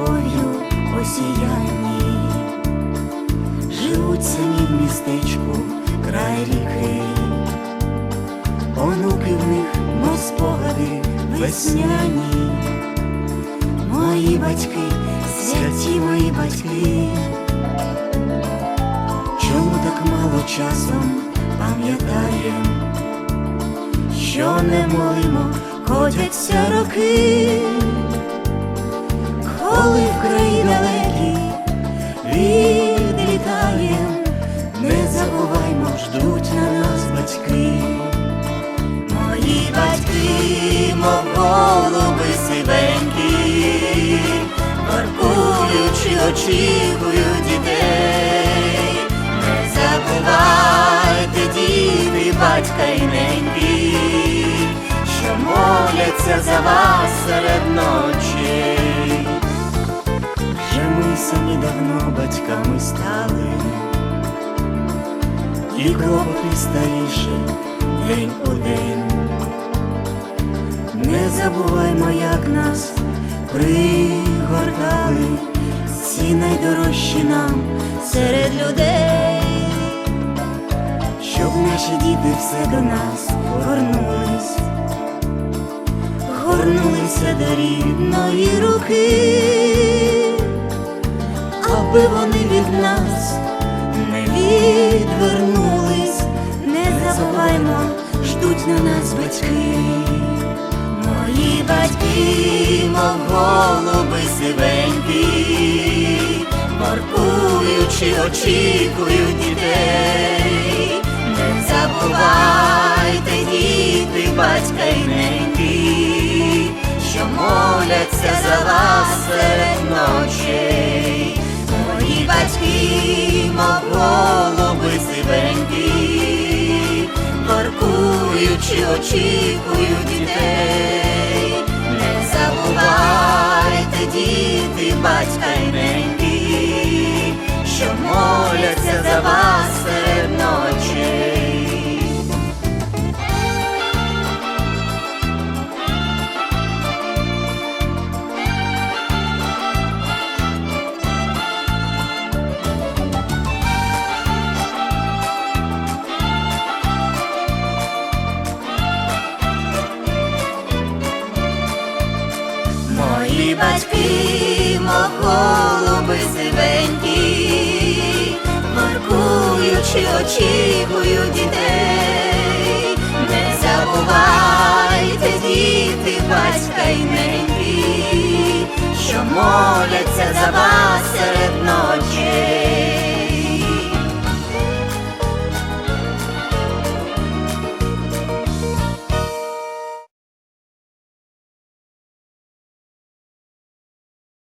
любов'ю осіянні живуть самі в містечку край ріки, онуки в них, мов спогади весняні, мої батьки, святі мої батьки, чому так мало часом пам'ятаєм, що не молимо, ходяться роки коли в краї далекі відлітаєм, не забуваймо, ждуть на нас батьки. Мої батьки, мов голуби сивенькі, воркуючи, очікують дітей. Не забувайте, діти, батька й неньки, що моляться за вас серед ночей. Давно батьками стали, і клопоти старіше день у день. Не забуваймо, як нас пригортали. Ці найдорожчі нам серед людей, щоб наші діти все до нас горнулись, горнулися до рідної руки, аби вони від нас не відвернулись, не забуваймо, ждуть на нас батьки. Мої батьки, мов голуби сивенькі, моркуючи, очікують дітей. Не забувайте, діти, батька й неньки, що моляться за вас серед ночей. Батьки, мов сивенькі, паркуючи, очікують дітей. Не забувайте, діти, батька й ненькі, що моляться за вас Мої батьки, голуби сивенькі, маркуючи, очікують дітей. Не забувайте, діти, батька й неньки,